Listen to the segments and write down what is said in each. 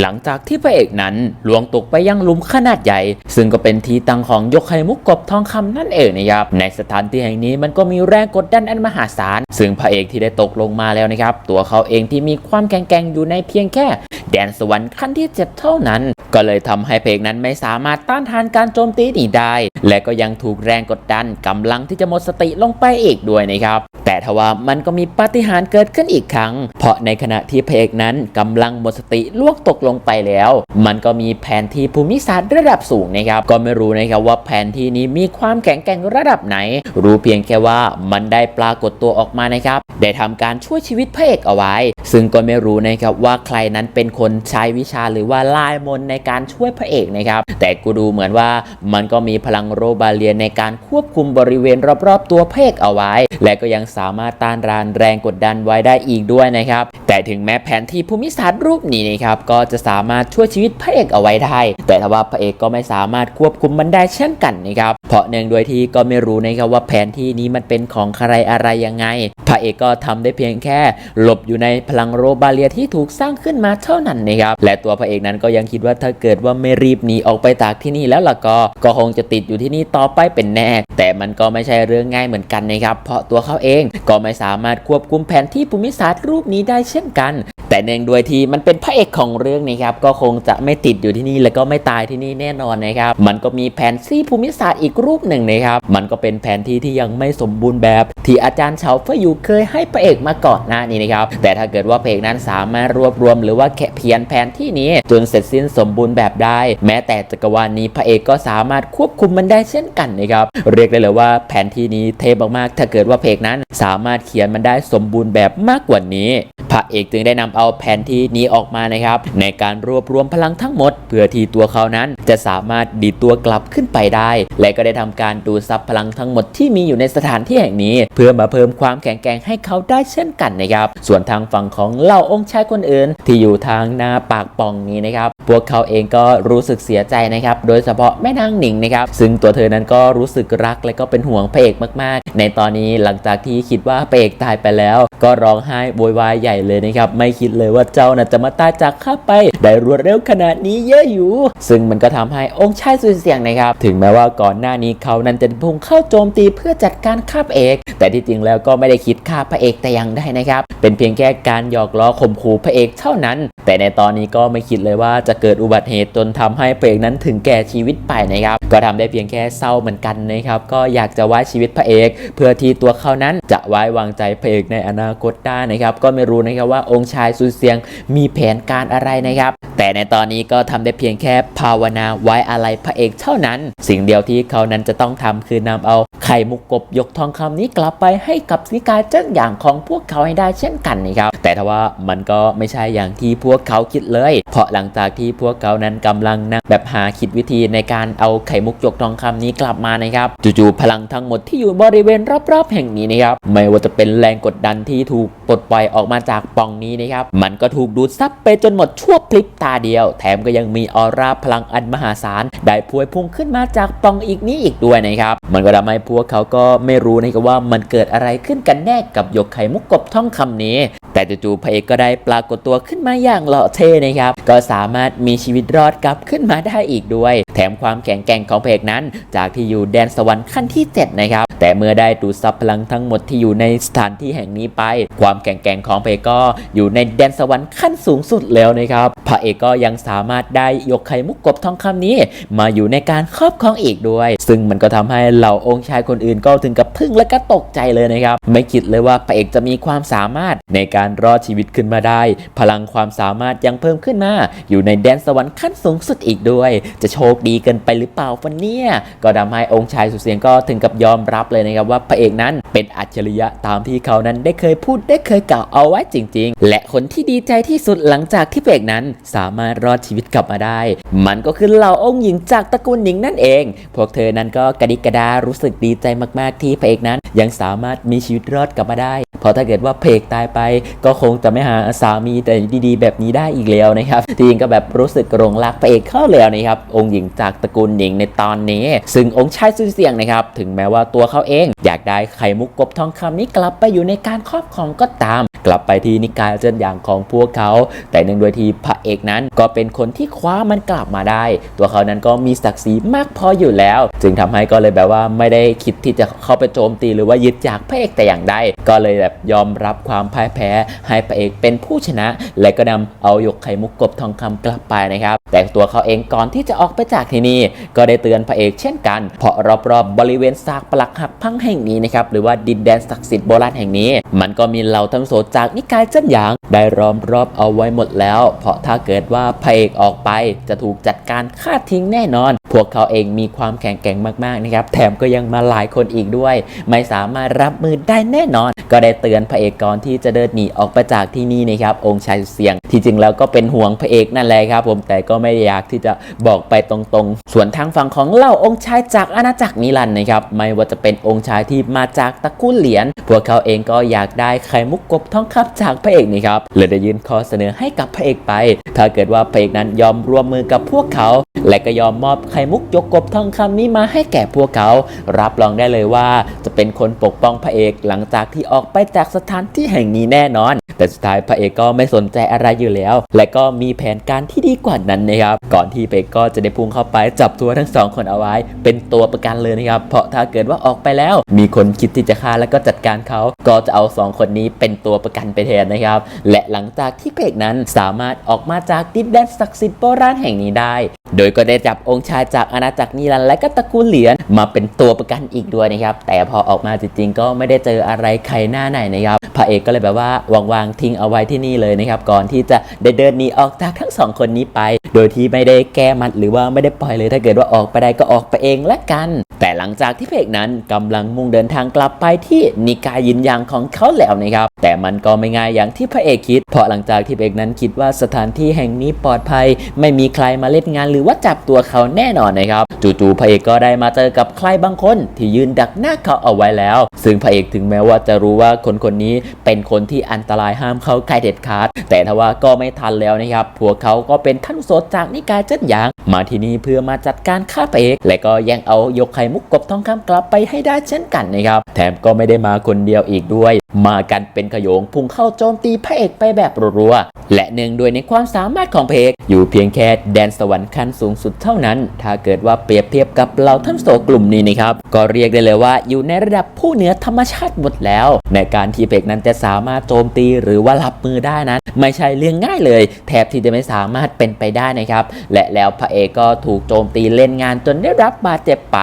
หลังจากที่พระเอกนั้นลวงตกไปยังหลุมขนาดใหญ่ ซึ่งก็เป็นที่ตั้งของยกไข่มุกกบทองคำนั่นเองนะครับในสถานที่แห่งนี้มันก็มีแรงกดดันอันมหาศาล ซึ่งพระเอกที่ได้ตกลงมาแล้วนะครับ ตัวเขาเองที่มีความแข็งแกร่งอยู่ในเพียงแค่ แดนสวรรค์ขั้นที่เจ็ดเท่านั้น ก็เลยทำให้เพลงนั้นไม่สามารถต้านทานการโจมตีนี้ได้ และก็ยังถูกแรงกดดันกำลังที่จะหมดสติลงไปอีกด้วยนะครับแต่ ทว่ามันก็มีปาฏิหาริย์เกิดขึ้นอีกครั้ง เพราะในขณะที่พระเอกนั้นกำลังหมดสติล่วงตกลงไปแล้ว มันก็มีแผนที่ภูมิศาสตร์ระดับสูงนะครับ ก็ไม่รู้นะครับว่าแผนที่นี้มีความแข็งแกร่งระดับไหน รู้เพียงแค่ว่ามันได้ปรากฏตัวออกมานะครับ ได้ทำการช่วยชีวิตพระเอกเอาไว้ ซึ่งก็ไม่รู้นะครับว่าใครนั้นเป็นคนใช้วิชาหรือว่าลายมนในการช่วยพระเอกนะครับ แต่กูดูเหมือนว่ามันก็มีพลังโรบาเลียนในการควบคุมบริเวณรอบๆ ตัวพระเอกเอาไว้ และก็ยังสามารถต้านทานแรงกดดันไว้ได้อีกด้วยนะครับ แต่ถึงแม้แผนที่ภูมิศาสตร์รูปนี้นะครับก็จะสามารถช่วยชีวิตพระเอกเอาไว้ได้ แต่ทว่าพระเอกก็ไม่สามารถควบคุมมันได้เช่นกันนะครับเพราะเนื่องด้วยที่ก็ไม่รู้นะครับว่าแผนที่นี้มันเป็นของใครอะไรยังไง พระเอกก็ทำได้เพียงแค่ หลบอยู่ในพลังโรบาเลียที่ถูกสร้างขึ้นมาเท่านั้นนะครับและตัวพระเอกนั้นก็ยังคิดว่าถ้าเกิดว่าไม่รีบหนีออกไปจากที่นี่แล้วล่ะก็ก็คงจะติดอยู่ที่นี่ต่อไปเป็นแน่ แต่มันก็ไม่ใช่เรื่องง่ายเหมือนกันนะครับ เพราะตัวเขาเองก็ไม่สามารถควบคุมแผนที่ภูมิศาสตร์รูปนี้ได้เช่นกัน แต่เนื่องด้วยที่มันเป็นพระเอกของเรื่องนี้ครับก็คงจะไม่ติดอยู่ที่นี่แล้วก็ไม่ตายที่นี่แน่นอนนะครับมันก็มีแผนที่ภูมิศาสตร์อีกรูปหนึ่งนะครับมันก็เป็นแผนที่ที่ยังไม่สมบูรณ์แบบ ที่อาจารย์เฉาเฟยอยู่เคยให้พระเอกมาก่อนหน้านี้นะครับแต่ถ้าเกิดว่าพระเอกนั้นสามารถรวบรวม หรือว่าแค่เพียนแผนที่นี้จนเสร็จสิ้นสมบูรณ์แบบได้ แม้แต่จักรวาลนี้พระเอกก็สามารถควบคุมมันได้เช่นกันนะครับเรียกได้เลยว่าแผนที่นี้เทพมากๆถ้าเกิดว่าพระเอกนั้นสามารถเขียนมันได้สมบูรณ์แบบมากกว่านี้ พระเอกจึงได้นำเอาแผนที่นี้ออกมานะครับ ในการรวบรวมพลังทั้งหมด เพื่อที่ตัวเขานั้นจะสามารถดีดตัวกลับขึ้นไปได้ และก็ได้ทำการดูซับพลังทั้งหมดที่มีอยู่ในสถานที่แห่งนี้ เพื่อมาเพิ่มความแข็งแกร่งให้เขาได้เช่นกันนะครับ ส่วนทางฝั่งของเหล่าองค์ชายคนอื่น ที่อยู่ทางหน้าปากป่องนี้นะครับ พวกเขาเองก็รู้สึกเสียใจนะครับ โดยเฉพาะแม่นางหนิงนะครับ ซึ่งตัวเธอนั้นก็รู้สึกรักและก็เป็นห่วงพระเอกมากๆ ในตอนนี้หลังจากที่คิดว่าพระเอกตายไปแล้ว ก็ร้องไห้โวยวายใหญ่เลยนะครับ ไม่คิดเลยว่าเจ้าน่ะจะมาตายจากข้าไป ได้รวดเร็วขนาดนี้เยอะอยู่ ซึ่งมันก็ทำให้องค์ชายสุดเสียงนะครับ ถึงแม้ว่าก่อนหน้านี้เขานั้นจะพุ่งเข้าโจมตีเพื่อจัดการฆ่าพเอก แต่ที่จริงแล้วก็ไม่ได้คิดฆ่าพระเอกแต่อย่างใดนะครับ เป็นเพียงแค่การหยอกล้อข่มขู่พระเอกเท่านั้น แต่ในตอนนี้ก็ไม่คิดเลยว่าจะเกิดอุบัติเหตุจนทำให้พระเอกนั้นถึงแก่ชีวิตไปนะครับ ก็ทำได้เพียงแค่เศร้าเหมือนกันนะครับ ก็อยากจะไว้ชีวิตพระเอก เพื่อที่ตัวเขานั้นจะไว้วางใจพระเอกในอนาคตได้นะครับ ก็ไม่รู้นะครับว่าองค์ชายสุดเสียงมีแผนการอะไรนะครับแต่ในตอนนี้ก็ทำได้เพียงแค่ภาวนาไว้อะไรพระเอกเท่านั้น สิ่งเดียวที่เขานั้นจะต้องทำคือนำเอาไข่มุกกบยกทองคำนี้กลับไปให้กับนิกายเจ้าอย่างของพวกเขาให้ได้เช่นกันนะครับแต่ทว่ามันก็ไม่ใช่อย่างที่พวกเขาคิดเลย เพราะหลังจากที่พวกเขานั้นกำลังนั่งแบบหาคิดวิธีในการเอาไข่มุกยกทองคำนี้กลับมานะครับจู่ๆพลังทั้งหมดที่อยู่บริเวณรอบๆแห่งนี้นะครับไม่ว่าจะเป็นแรงกดดันที่ถูกปลดปล่อยออกมาจากปล่องนี้นะครับมันก็ถูกดูดซับไปจนหมดชั่วพลิบตาเดียว แถมก็ยังมีออร่าพลังอันมหาศาล ได้พวยพุ่งขึ้นมาจากปองอีกนี้อีกด้วยนะครับ มันก็ทำให้พวกเขาก็ไม่รู้นะครับว่ามันเกิดอะไรขึ้นกันแน่กับหยกไข่มุกกบท่องคำนี้ แต่จู่ๆพระเอกก็ได้ปรากฏตัวขึ้นมาอย่างหล่อเท่นะครับ ก็สามารถมีชีวิตรอดกลับขึ้นมาได้อีกด้วย แถมความแข็งแกร่งของพระเอกนั้น จากที่อยู่แดนสวรรค์ขั้นที่ 7 นะครับ แต่เมื่อได้ดูดซับพลังทั้งหมดที่อยู่ในสถานที่แห่งนี้ไป ความแข็งแกร่งของพระเอกก็อยู่ในแดนสวรรค์ขั้นสูงสุดแล้วนะครับพระเอกก็ยังสามารถได้ยกไข่มุกกบทองคำนี้ มาอยู่ในการครอบครองอีกด้วย ซึ่งมันก็ทำให้เหล่าองค์ชายคนอื่นก็ถึงกับพึ่งและก็ตกใจเลยนะครับ ไม่คิดเลยว่าพระเอกจะมีความสามารถในการรอดชีวิตขึ้นมาได้ พลังความสามารถยังเพิ่มขึ้นมา อยู่ในแดนสวรรค์ขั้นสูงสุดอีกด้วย จะโชคดีเกินไปหรือเปล่าฟันเนี่ย ก็ทำให้องค์ชายสุดเสียงก็ถึงกับยอมรับเลยนะครับว่าพระเอกนั้นเป็นอัจฉริยะตามที่เขานั้นได้เคยพูดได้เคยกล่าวเอาไว้จริง ๆ และคนที่ดีใจที่สุดหลังจากที่พระเอกนั้นสามารถรอดชีวิตกลับมาได้ มันก็คือเหล่าองค์หญิงจากตระกูลหนิงนั่นเอง พวกเธอนั้นก็กระดิกกระดารู้สึกดีใจมาก ๆ ที่พระเอกนั้นยังสามารถมีชีวิตรอดกลับมาได้ เพราะถ้าเกิดว่าพเอกตายไปก็คงจะไม่หาสามีแต่ดีๆ แบบนี้ได้อีกแล้วนะครับจริงก็แบบรู้สึกหลงรักพระเอกเข้าแล้วนะครับองค์หญิงจากตระกูลหนิงในตอนนี้ ซึ่งองค์ชายสุดเสียงนะครับถึงแม้ว่าตัวเขาเอง อยากได้ไข่มุกกบทองคำนี้กลับไปอยู่ในการครอบครองก็ตาม กลับไปที่นิกายเจนอย่างของพวกเขา แต่เนื่องด้วยที่พระเอกนั้นก็เป็นคนที่คว้ามันกลับมาได้ ตัวเขานั้นก็มีศักดิ์ศรีมากพออยู่แล้ว จึงทำให้ก็เลยแบบว่าไม่ได้คิดที่จะเข้าไปโจมตีหรือว่ายึดจากพระเอกแต่อย่างใดก็เลยแบบยอมรับความพ่ายแพ้ให้พระเอกเป็นผู้ชนะ และก็นำเอาหยกไข่มุกกบทองคำกลับไปนะครับ แต่ตัวเขาเองก่อนที่จะออกไปจากที่นี่ก็ได้เตือนพระเอกเช่นกัน เพราะรอบๆบบริเวณซากปลักหักพังแห่งนี้นะครับหรือว่าดินแดนศักดิ์สิทธิ์โบราณแห่งนี้ มันก็มีเหล่าทั้งโสจากนิกายเจิ้นหยาง ได้ล้อมรอบเอาไว้หมดแล้ว เพราะถ้าเกิดว่าพระเอกออกไปจะถูกจัดการฆ่าทิ้งแน่นอน พวกเขาเองมีความแข็งแกร่งมากๆนะครับแถมก็ยังมาหลายคนอีกด้วย ไม่สามารถรับมือได้แน่นอน ก็ได้เตือนพระเอกก่อนที่จะเดินหนีออกไปจากที่นี่นะครับองค์ชายเสียง ที่จริงแล้วก็เป็นห่วงพระเอกนั่นแหละครับ ผมแต่ก็ไม่อยากที่จะบอกไปตรงๆ ส่วนทางฝั่งของเหล่าองค์ชายจากอาณาจักรนิรันนะครับไม่ว่าจะเป็นองค์ชายที่มาจากตระกูลเหรียญพวกเขาเองก็อยากได้ไข่มุกกบทองคำจากพระเอกนี่ครับเลยได้ยื่นข้อเสนอให้กับพระเอกไป ถ้าเกิดว่าพระเอกนั้นยอมร่วมมือกับพวกเขา และก็ยอมมอบไข่มุกยกกบทองคำนี้มาให้แก่พวกเขา รับรองได้เลยว่า จะเป็นคนปกป้องพระเอกหลังจากที่ออกไปจากสถานที่แห่งนี้แน่นอนแต่สุดท้ายพระเอกก็ไม่สนใจอะไรอยู่แล้ว และก็มีแผนการที่ดีกว่านั้นนะครับก่อนที่พระเอกก็จะได้พุ่งเข้าไปจับตัวทั้งสองคนเอาไว้ เป็นตัวประกันเลยนะครับเพราะถ้าเกิดว่าออกไปแล้ว มีคนคิดที่จะฆ่าแล้วก็จัดการเขาก็จะเอาสองคนนี้เป็นตัวประกันไปแทนนะครับ และหลังจากที่พระเอกนั้นสามารถออกมาจากดินแดนศักดิ์สิทธิ์โบราณแห่งนี้ได้ โดยก็ได้จับองค์ชายจากอาณาจักรนิรันและก็ตระกูลเหรียญมาเป็นตัวประกันอีกด้วยนะครับ แต่พอออกมาจริงๆก็ไม่ได้เจออะไรใครหน้าไหนนะครับพระเอกก็เลยแบบว่าวางๆทิ้งเอาไว้ที่นี่เลยนะครับ ก่อนที่จะได้เดินหนีออกจากทั้งสองคนนี้ไป โดยที่ไม่ได้แก้มัดหรือว่าไม่ได้ปล่อยเลยถ้าเกิดว่าออกไปได้ก็ออกไปเองละกัน แต่หลังจากที่เอกนั้นกำลังมุ่งเดินทางกลับไปที่นิกายยินยางของเขาแล้วนะครับ แต่มันก็ไม่ง่ายอย่างที่พระเอกคิด เพราะหลังจากที่พระเอกนั้นคิดว่าสถานที่แห่งนี้ปลอดภัย ไม่มีใครมาเล่นงานหรือว่าจับตัวเขาแน่นอนนะครับจู่ๆพระเอกก็ได้มาเจอกับใครบางคนที่ยืนดักหน้าเขาเอาไว้แล้ว ซึ่งพระเอกถึงแม้ว่าจะรู้ว่าคนคนนี้เป็นคนที่อันตรายห้ามเข้าใกล้เด็ดขาด แต่ทว่าก็ไม่ทันแล้วนะครับพวกเขาก็เป็นท่านโสดจากนิกายเจิ้นหยาง มาที่นี่เพื่อมาจัดการฆ่าพระเอก และก็ย่งเอายกไข่มุกกบทองคำกลับไปให้ได้เช่นกันนะครับ แถมก็ไม่ได้มาคนเดียวอีกด้วย มากันเป็นขโยงพุ่งเข้าโจมตีพระเอกไปแบบรัวๆ และเนื่องด้วยในความสามารถของพระเอกอยู่เพียงแค่แดนสวรรค์ขั้นสูงสุดเท่านั้น ถ้าเกิดว่าเปรียบเทียบกับเราท่านโสกลุ่มนี้นะครับ ก็เรียกได้เลยว่าอยู่ในระดับผู้เหนือธรรมชาติหมดแล้ว ในการที่พระเอกนั้นจะสามารถโจมตี หรือว่ารับมือได้นั้น ไม่ใช่เรื่องง่ายเลย แทบที่จะไม่สามารถเป็นไปได้นะครับ และแล้วพระเอกก็ถูกโจมตีเล่นงานจนได้รับบาดเจ็บไป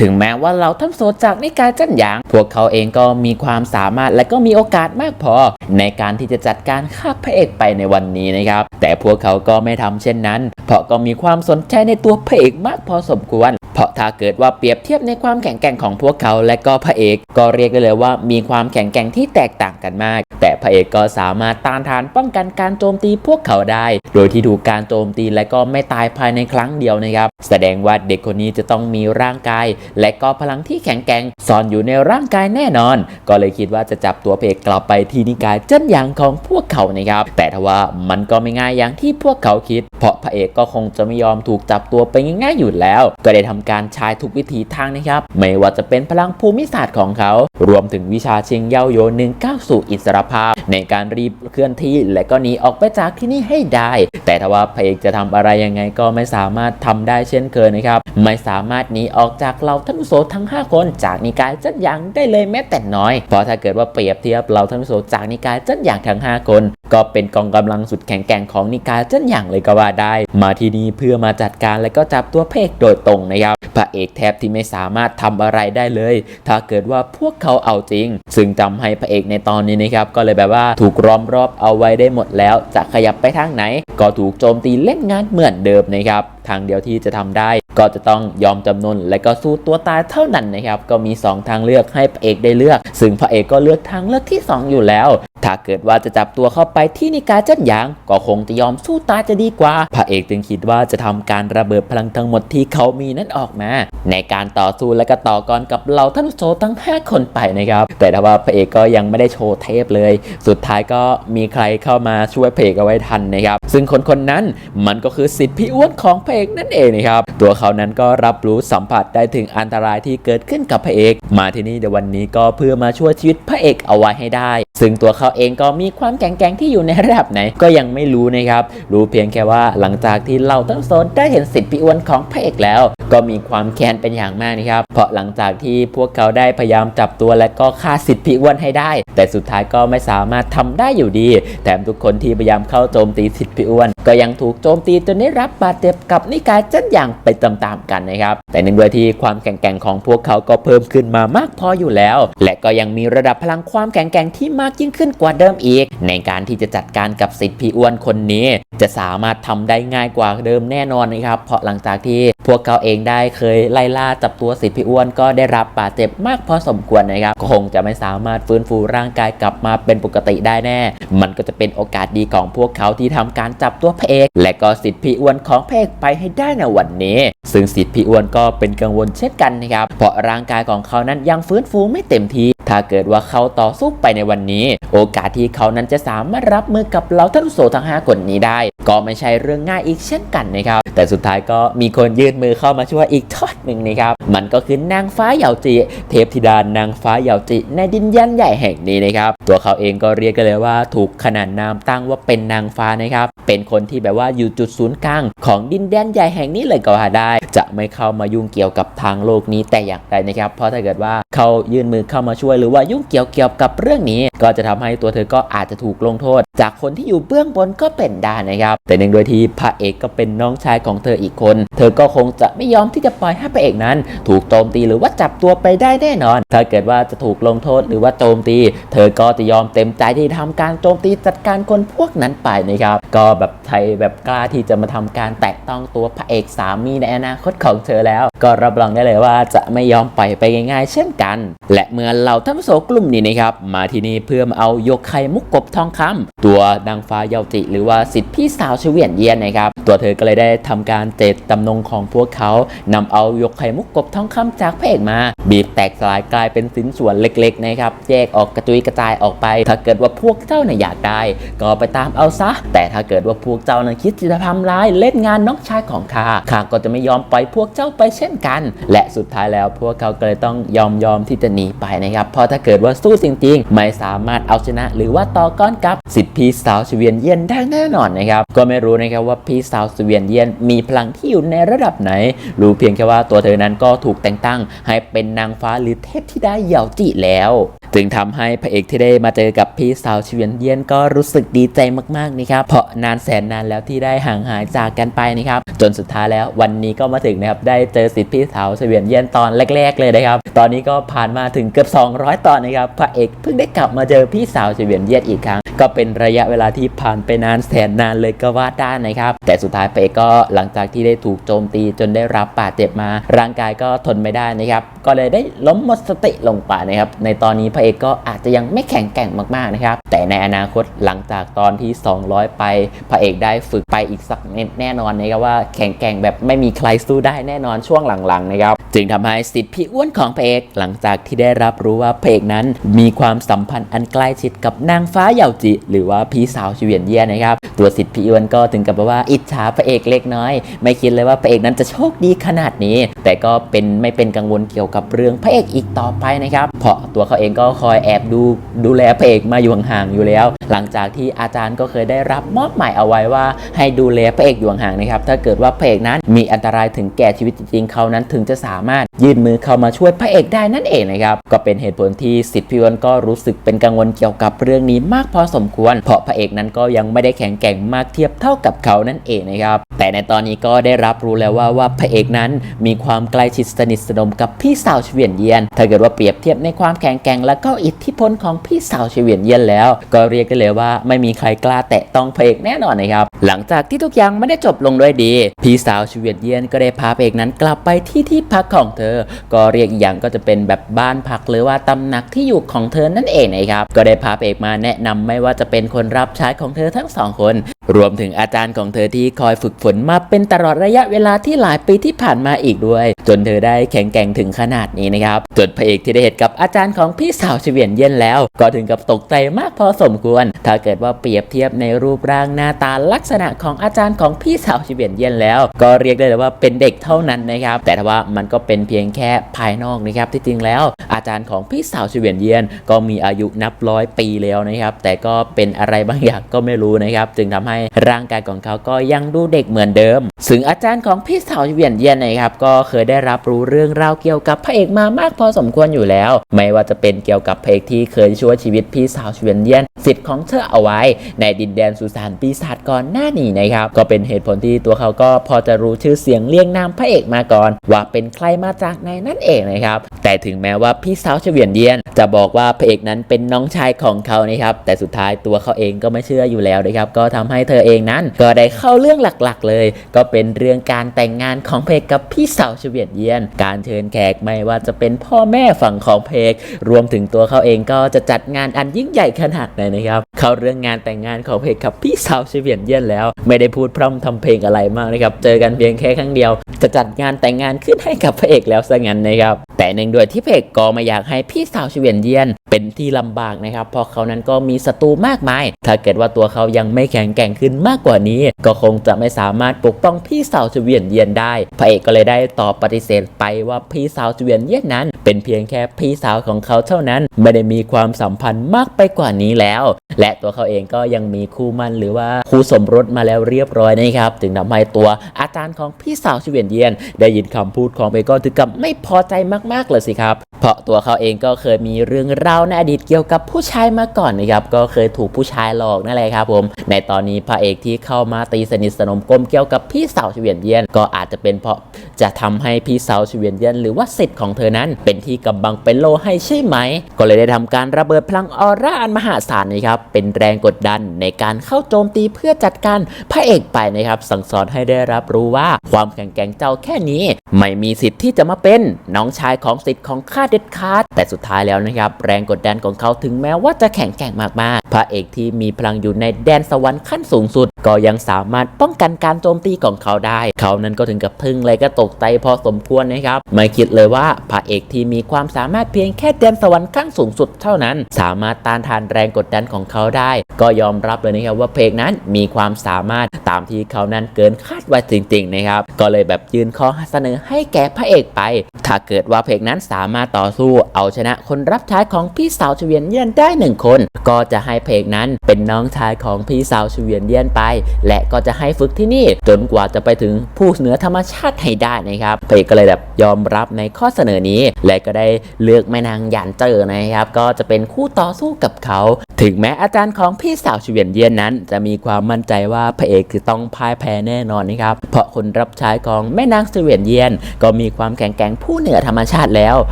ถึงแม้ว่าเราทั้งโสดจากนิกายจันหยาง พวกเขาเองก็มีความสามารถและก็มีโอกาสมากพอ ในการที่จะจัดการฆ่าพระเอกไปในวันนี้นะครับ แต่พวกเขาก็ไม่ทำเช่นนั้น เพราะก็มีความสนใจในตัวพระเอกมากพอสมควรเพราะถ้าเกิดว่าเปรียบเทียบในความแข็งแกร่งของพวกเขาและก็พระเอก ก็เรียกได้เลยว่ามีความแข็งแกร่งที่แตกต่างกันมาก แต่พระเอกก็สามารถต้านทานป้องกันการโจมตีพวกเขาได้ โดยที่ถูกการโจมตีและก็ไม่ตายภายในครั้งเดียวนะครับ แสดงว่าเด็กคนนี้จะต้องมีร่างกาย และก็พลังที่แข็งแกร่งซ่อนอยู่ในร่างกายแน่นอน ก็เลยคิดว่าจะจับตัวพระเอกกลับไปที่นิกายเจ้นหยางของพวกเขานะครับ แต่ทว่ามันก็ไม่ง่ายอย่างที่พวกเขาคิด เพราะพระเอกก็คงจะไม่ยอมถูกจับตัวไปง่ายๆอยู่แล้ว ก็ได้ทำการใช้ทุกวิถีทางนะครับ ไม่ว่าจะเป็นพลังภูมิศาสตร์ของเขา รวมถึงวิชาเชียงเย่าโยน1ก้าสู่อิสรภาพในการรีบเคลื่อนที่ และก็หนีออกไปจากที่นี่ให้ได้ แต่ถ้าว่าพระเอกจะทำอะไรยังไงก็ไม่สามารถทำได้เช่นเคยนะครับ ไม่สามารถหนีออกจากเราท่านุโสทั้ง 5 คนจากนิกายจัดอย่างได้เลยแม้แต่น้อย เพราะถ้าเกิดว่าเปรียบเทียบเราท่านุโสจากนิกายจัดอย่างทั้ง 5 คน ก็เป็นกองกำลังสุดแข็งแกร่งของนิกายจัดอย่างเลยก็ว่าได้ มาที่นี่เพื่อมาจัดการและก็จับตัวพระเอกโดยตรงนะครับพระเอกแทบที่ไม่สามารถทำอะไรได้เลย ถ้าเกิดว่าพวกเขาเอาจริง ซึ่งทำให้พระเอกในตอนนี้นะครับก็เลยแบบว่าถูกล้อมรอบเอาไว้ได้หมดแล้ว จะขยับไปทางไหน ก็ถูกโจมตีเล่นงานเหมือนเดิมนะครับ ทางเดียวที่จะทำได้ ก็จะต้องยอมจำนนและก็สู้ตัวตายเท่านั้นนะครับก็มี 2 ทางเลือกให้พระเอกได้เลือก ซึ่งพระเอกก็เลือกทางเลือกที่ 2 อยู่แล้วถ้าเกิดว่าจะจับตัวเข้าไปที่นิกายจัดหยาง ก็คงจะยอมสู้ตายจะดีกว่า พระเอกจึงคิดว่าจะทำการระเบิดพลังทั้งหมดที่เขามีนั้นออกมา ในการต่อสู้และก็ต่อกรกับเหล่าท่านโซทั้ง 5 คนไปนะครับ แต่ถ้าว่าพระเอกก็ยังไม่ได้โชว์เทปเลย สุดท้ายก็มีใครเข้ามาช่วยพระเอกเอาไว้ทันนะครับ ซึ่งคนคนนั้นมันก็คือสิทธิ์พี่อ้วนของพระเอกนั่นเองนะครับตัวเขานั้นก็รับรู้สัมผัสได้ถึงอันตรายที่เกิดขึ้นกับพระเอก มาที่นี่ในวันนี้ก็เพื่อมาช่วยชีวิตพระเอกเอาไว้ให้ได้ ซึ่งตัวเขาเองก็มีความแข็งแกร่งที่อยู่ในระดับไหนก็ยังไม่รู้นะครับ รู้เพียงแค่ว่าหลังจากที่เราทั้งโซนได้เห็นสิทธิพี่อ้วนของพระเอกแล้ว ก็มีความแค้นเป็นอย่างมากนะครับ เพราะหลังจากที่พวกเขาได้พยายามจับตัวและก็ฆ่าสิทธิพี่อ้วนให้ได้ แต่สุดท้ายก็ไม่สามารถทำได้อยู่ดี แถมทุกคนที่พยายามเข้าโจมตีสิทธิพี่อ้วน ก็ยังถูกโจมตีจนได้รับบาดเจ็บกับนิกายจันอย่างไปตามๆกันนะครับ แต่เนื่องด้วยที่ความแข็งแกร่งของพวกเขาก็เพิ่มขึ้นมามากพออยู่แล้ว และก็ยังมีระดับพลังความแข็งแกร่งที่มากยิ่งขึ้นกว่าเดิมอีก ในการที่จะจัดการกับสิทธิพี่อ้วนคนนี้ จะสามารถทำได้ง่ายกว่าเดิมแน่นอนนะครับเพราะหลังจากที่พวกเขาเองได้เคยไล่ล่าจับตัวสิทธิพี่อ้วนก็ได้รับบาดเจ็บมากพอสมควรนะครับคงจะไม่สามารถฟื้นฟูร่างกายกลับมาเป็นปกติได้แน่ มันก็จะเป็นโอกาสดีของพวกเขาที่ทำการจับตัวพระเอก และก็สิทธิพี่อ้วนของพระเอกไปให้ได้ในวันนี้ ซึ่งสิทธิ์พี่อ้วนก็เป็นกังวลเช่นกันนะครับเพราะร่างกายของเขานั้นยังฟื้นฟูไม่เต็มที ถ้าเกิดว่าเขาต่อสู้ไปในวันนี้ โอกาสที่เขานั้นจะสามารถรับมือกับเหล่าท่านโสทั้งห้าคนนี้ได้ ก็ไม่ใช่เรื่องง่ายอีกเช่นกันนะครับ แต่สุดท้ายก็มีคนยื่นมือเข้ามาช่วยอีกทอดหนึ่งนะครับ มันก็คือนางฟ้าเหยาจิเทพธิดานางฟ้าเหยาจิ ในดินแดนใหญ่แห่งนี้นะครับ ตัวเขาเองก็เรียกกันเลยว่าถูกขนานนามตั้งว่าเป็นนางฟ้านะครับ เป็นคนที่แบบว่าอยู่จุดศูนย์กลางของดินแดนใหญ่แห่งนี้เลยก็ว่าได้ จะไม่เข้ามายุ่งเกี่ยวกับทางโลกนี้แต่อย่างใดนะครับ เพราะถ้าเกิดว่าเขายื่นมือเข้ามาช่วยหรือว่ายุ่งเกี่ยวเกี่ยวกับเรื่องนี้ ก็จะทำให้ตัวเธอก็อาจจะถูกลงโทษ จากคนที่อยู่เบื้องบนก็เป็นได้นะครับ แต่เนื่องด้วยที่พระเอกก็เป็นน้องชายของเธออีกคน เธอก็คงจะไม่ยอมที่จะปล่อยให้พระเอกนั้น ถูกโจมตีหรือว่าจับตัวไปได้แน่นอน ถ้าเกิดว่าจะถูกลงโทษหรือว่าโจมตี เธอก็จะยอมเต็มใจที่ทำการโจมตีจัดการคนพวกนั้นไปนะครับ ก็แบบไทยแบบกล้าที่จะมาทำการแตะต้องตัวพระเอกสามีในอนาคตของเธอแล้ว ก็รับรองได้เลยว่าจะไม่ยอมปล่อยไปง่ายๆ เช่นกัน และเมื่อเหล่าท่านผู้ชมกลุ่มนี้นะครับมาที่นี่เพื่อมาเอายกไข่มุกกบทองคำตัวนางฟ้าเยาจิหรือว่าสิทธิพี่สาวเฉวียนเยียนนะครับ ตัวเธอก็เลยได้ทำการเจตจำนงของพวกเขานำเอายกไข่มุกกบทองคำจากพระเอกมา บีบแตกสลายกลายเป็นสินส่วนเล็กๆนะครับแยกออกกระจุยกระจายออกไป ถ้าเกิดว่าพวกเจ้าเนี่ยอยากได้ ก็ไปตามเอาซะ แต่ถ้าเกิดว่าพวกเจ้านั้นคิดจะทำร้ายเล่นงานน้องชายของข้าข้าก็จะไม่ยอมปล่อยพวกเจ้าไปเช่นกัน และสุดท้ายแล้วพวกเขาก็เลยต้องยอมยอมที่จะหนีไปนะครับเพราะถ้าเกิดว่าสู้จริงๆ ไม่สามารถเอาชนะ หรือว่าต่อกรกับสิทธิพี่สาวเวียนเยียนได้แน่นอนนะครับ ก็ไม่รู้นะครับว่าพี่สาวเวียนเยียนมีพลังที่อยู่ในระดับไหน รู้เพียงแค่ว่าตัวเธอนั้นก็ถูกแต่งตั้ง ให้เป็นนางฟ้าหรือเทพธิดาเหยาจิแล้วจึงทำให้พระเอกที่ได้มาเจอกับพี่สาวเฉวียนเยียนก็รู้สึกดีใจมากๆนะครับ เพราะนานแสนนานแล้วที่ได้ห่างหายจากกันไปนะครับ จนสุดท้ายแล้ววันนี้ก็มาถึงนะครับได้เจอสิทธิพี่สาวเฉวียนเยียนตอนแรก ๆ เลยนะครับ ตอนนี้ก็ผ่านมาถึงเกือบ200 ตอนนะครับพระเอกเพิ่งได้กลับมาเจอพี่สาวเฉวียนเยียนอีกครั้ง ก็เป็นระยะเวลาที่ผ่านไปนานแสนนานเลยก็ว่าได้นะครับ แต่สุดท้ายเอกก็หลังจากที่ได้ถูกโจมตีจนได้รับบาดเจ็บมา ร่างกายก็ทนไม่ได้นะครับ ก็เลยได้ล้มหมดสติลงไปนะครับ ในตอนนี้พระเอกก็อาจจะยังไม่แข็งแกร่งมากๆนะครับ แต่ในอนาคตหลังจากตอนที่ 200 ไปพระเอกได้ฝึกไปอีกสักแน่นอนนะครับว่าแข็งแกร่งแบบไม่มีใครสู้ได้แน่นอนช่วงหลังๆนะครับจึงทำให้สิทธิพี่อ้วนของพระเอกหลังจากที่ได้รับรู้ว่าพระเอกนั้น มีความสัมพันธ์อันใกล้ชิดกับนางฟ้าเหยาจิหรือว่าพี่สาวเวียนเยี่ยนะครับ ตัวสิทธิพี่อ้วนก็ถึงกับว่าอิจฉาพระเอกเล็กน้อย ไม่คิดเลยว่าพระเอกนั้นจะโชคดีขนาดนี้ แต่ก็เป็นไม่เป็นกังวลเกี่ยวกับเรื่องพระเอกอีกต่อไปนะครับ เพราะตัวเขาเองก็คอยแอบดูดูแลพระเอกมาอยู่ห่างๆอยู่แล้ว หลังจากที่อาจารย์ก็เคยได้รับมอบหมายเอาไว้ว่า ให้ดูแลพระเอกอยู่ห่างๆนะครับ ถ้าเกิดว่าพระเอกนั้นมีอันตรายถึงแก่ชีวิตจริงๆเขานั้นถึงจะสามารถยื่นมือเข้ามาช่วยพระเอกได้นั่นเองนะครับ ก็เป็นเหตุผลที่สิทธิพิวันก็รู้สึกเป็นกังวลเกี่ยวกับเรื่องนี้มากพอสมควรเพราะพระเอกนั้นก็ยังไม่ได้แข็งแกร่งมากเทียบเท่ากับเขานั่นเองนะครับแต่ในตอนนี้ก็ได้รับรู้แล้วว่าว่าพระเอกนั้นมีความใกล้ชิดสนิทสนมกับพี่สาวเฉวียนเยียน ถ้าเกิดว่าเปรียบเทียบในความแข็งแกร่งแล้วก็อิทธิพลของพี่สาวเฉวียนเย็นแล้ว ก็เรียกได้เลยว่าไม่มีใครกล้าแตะต้องพระเอกแน่นอนนะครับหลังจากที่ทุกอย่างไม่ได้จบลงด้วยดี พี่สาวเฉวียนเย็นก็ได้พาพระเอกนั้นกลับไปที่ที่พักของเธอ ก็เรียกอย่างก็จะเป็นแบบบ้านพักหรือว่าตำหนักที่อยู่ของเธอนั่นเองนะครับก็ได้พาพระเอกมาแนะนำไม่ว่าจะเป็นคนรับใช้ของเธอทั้งสองคน รวมถึงอาจารย์ของเธอที่คอยฝึกฝนมาเป็นตลอดระยะเวลาที่หลายปีที่ผ่านมาอีกด้วย จนเธอได้แข็งแกร่งถึงขนาดนี้นะครับจนพระเอกที่ได้เห็นกับอาจารย์ของพี่สาวเฉวียนเย็นแล้ว ก็ถึงกับตกใจมากพอสมควร ถ้าเกิดว่าเปรียบเทียบในรูปร่างหน้าตาลักษณะของอาจารย์ของพี่สาวเฉวียนเย็นแล้ว ก็เรียกได้เลยว่าเป็นเด็กเท่านั้นนะครับ แต่ว่ามันก็เป็นเพียงแค่ภายนอกนะครับที่จริงแล้ว อาจารย์ของพี่สาวเฉวียนเย็นก็มีอายุนับร้อยปีแล้วนะครับแต่ก็เป็นอะไรบางอย่างก็ไม่รู้นะครับ จึงทำให้ร่างกายของเขาก็ยังดูเด็กเหมือนเดิม ซึ่งอาจารย์ของพี่สาวเฉวียนเย็นนะครับก็เคยได้รับรู้เรื่องราวเกี่ยวกับพระเอกมามากพอสมควรอยู่แล้ว ไม่ว่าจะเป็นเกี่ยวกับพระเอกที่เคยช่วยชีวิตพี่สาวเฉวียนเย็นสิทธิ์ของเธอเอาไว้ ในดินแดนสุสานปีศาจก่อนหน้านี้นะครับก็เป็นเหตุผลที่ตัวเขาก็พอจะรู้ชื่อเสียงเรียงนามพระเอกมาก่อน ว่าเป็นใครมาจากไหนนั่นเองนะครับแต่ถึงแม้ว่าพี่สาวเฉวียนเย็นจะบอกว่าพระเอกนั้นเป็นน้องชายของเขานะครับแต่สุดท้ายตัวเขาเองก็ไม่เชื่ออยู่แล้วนะครับก็ทำให้เธอเองนั้น ก็ได้เข้าเรื่องหลักๆ เลย ก็เป็นเรื่องการแต่งงานของเพกกับพี่สาวเฉวียนเยียน การเชิญแขกไม่ว่าจะเป็นพ่อแม่ฝั่งของเพกรวมถึงตัวเขาเองก็จะจัดงานอันยิ่งใหญ่ขนาดไหนนะครับเข้าเรื่องงานแต่งงานของเพกกับพี่สาวเฉวียนเยียนแล้ว ไม่ได้พูดพร่ำทำเพลงอะไรมากนะครับเจอกันเพียงแค่ครั้งเดียว จะจัดงานแต่งงานขึ้นให้กับพระเอกแล้วซะงั้นนะครับ แต่เนื่องด้วยที่พเอกก็ไม่อยากให้พี่สาวเฉวียนเยียน เป็นที่ลำบากนะครับเพราะเขานั้นก็มีศัตรูมากมาย ถ้าเกิดว่าตัวเขายังไม่แข็งแกร่งขึ้นมากกว่านี้ ก็คงจะไม่สามารถปกป้องพี่สาวเฉวียนเยียนได้พระเอกก็เลยได้ตอบปฏิเสธไปว่าพี่สาวเฉวียนเยียนนั้น เป็นเพียงแค่พี่สาวของเขาเท่านั้น ไม่ได้มีความสัมพันธ์มากไปกว่านี้แล้ว และตัวเขาเองก็ยังมีคู่มั่นหรือว่าคู่สมรสมาแล้วเรียบร้อยนะครับถึงทำให้ตัวอาจารย์ของพี่สาวชเวียนเยียน ได้ยินคำพูดของเบก็ถึงกับไม่พอใจมากๆเลยสิครับ เพราะตัวเขาเองก็เคยมีเรื่องราวในอดีตเกี่ยวกับผู้ชายมาก่อนนะครับก็เคยถูกผู้ชายหลอกนั่นแหละครับผม ในตอนนี้พระเอกที่เข้ามาตีสนิทสนมกลมเกี่ยวกับพี่สาวชเวียนเยียน ก็อาจจะเป็นเพราะจะทำให้พี่สาวชเวียนเยียน หรือว่าสิทธิ์ของเธอนั้นเป็นที่กำบังเป็นโลให้ใช่ไหม ก็เลยได้ทำการระเบิดพลังออร่าอันมหาศาลนะครับเป็นแรงกดดันในการเข้าโจมตีเพื่อจัดการพระเอกไปนะครับสั่งสอนให้ได้รับรู้ว่าความแข็งแกร่งเจ้าแค่นี้ ไม่มีสิทธิ์ที่จะมาเป็นน้องชายของสิทธิ์ของข้าเด็ดขาดแต่สุดท้ายแล้วนะครับแรงกดดันของเขาถึงแม้ว่าจะแข็งแกร่งมากๆ พระเอกที่มีพลังอยู่ในแดนสวรรค์ขั้นสูงสุด ก็ยังสามารถป้องกันการโจมตีของเขาได้ เขานั้นก็ถึงกับทึ่งเลยก็ตกใจพอสมควรนะครับไม่คิดเลยว่าพระเอกที่มีความสามารถเพียงแค่แดนสวรรค์ขั้นสูงสุดเท่านั้น สามารถต้านทานแรงกดดันของเขาได้ ก็ยอมรับเลยนะครับว่าเพลงนั้นมีความสามารถตามที่เขานั้นเกินคาดไว้จริงๆนะครับ ก็เลยแบบยืนข้อเสนอให้แก่พระเอกไป ถ้าเกิดว่าเพลงนั้นสามารถต่อสู้เอาชนะคนรับใช้ของพี่สาวเฉวียนเยียนได้หนึ่งคน ก็จะให้เพลงนั้นเป็นน้องชายของพี่สาวเฉวียนเยียนไป และก็จะให้ฝึกที่นี่ จนกว่าจะไปถึงผู้เหนือธรรมชาติให้ได้นะครับเพลงก็เลยแบบยอมรับในข้อเสนอนี้ และก็ได้เลือกแม่นางหยานเจอนะครับ ก็จะเป็นคู่ต่อสู้กับเขา ถึงแม้อาจารย์ของพี่สาวเฉวียนเยียนนั้น จะมีความมั่นใจว่าพระเอกคือต้องพ่ายแพ้แน่นอนนะครับเพราะคนรับใช้ายของแม่นางเวียนเยียน ก็มีความแข็งแกร่งผู้เหนือธรรมชาติแล้ว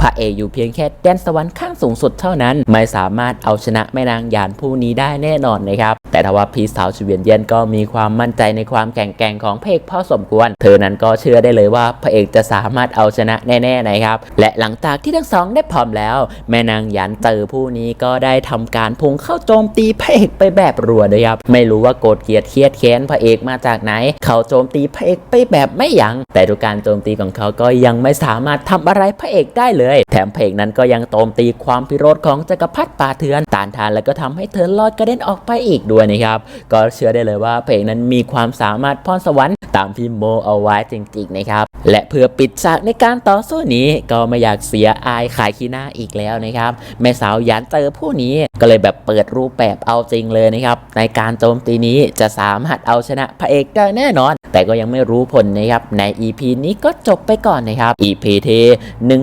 พระเอกอยู่เพียงแค่แดนสวรรค์ข้างสูงสุดเท่านั้น ไม่สามารถเอาชนะแม่นางยานผู้นี้ได้แน่นอนนะครับ แต่ถ้าว่าพี่สาวชเวียนเยียนก็มีความมั่นใจในความแข็งแกร่งของพระเอกพ่อสมควร เธอนั้นก็เชื่อได้เลยว่าพระเอกจะสามารถเอาชนะแน่ๆนะครับ และหลังจากที่ทั้งสองได้พร้อมแล้ว แม่นางหยันเจอผู้นี้ก็ได้ทำการพุ่งเข้าโจมตีพระเอกไปแบบรัวเลยครับ ไม่รู้ว่าโกรธเกลียดเครียดแค้นพระเอกมาจากไหน เขาโจมตีพระเอกไปแบบไม่ยัง้ง แต่ทุการโจมตีของเขาก็ยังไม่สามารถทำอะไรพระเอกได้เลย แถมพระเอกนั้นก็ยังโจมตีความพิโรธของจักรพรรดิป่าเถือนตานทานแล้วก็ทำให้เธอลอยกระเด็นออกไปอีกด้วยนะครับ ก็เชื่อได้เลยว่าเพลงนั้นมีความสามารถพรสวรรค์ ตามที่โมเอาไว้จริงๆนะครับ และเพื่อปิดฉากในการต่อสู้นี้ก็ไม่อยากเสียอายขายขี้หน้าอีกแล้วนะครับ แม่สาวยานเจอผู้นี้ก็เลยแบบเปิดรูปแบบเอาจริงเลยนะครับ ในการโจมตีนี้จะสามารถเอาชนะพระเอกได้แน่นอน แต่ก็ยังไม่รู้ผลนะครับ ใน EP นี้ก็จบไปก่อนนะครับ EP ที่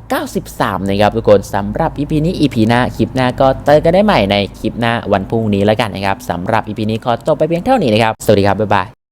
193 นะครับทุกคนสำหรับ EP นี้ EP หน้าคลิปหน้าก็เจอกันได้ใหม่ในคลิปหน้าวันพรุ่งนี้แล้วกันนะครับสำหรับ EP นี้ขอจบไปเพียงเท่านี้นะครับสวัสดีครับบ๊ายบาย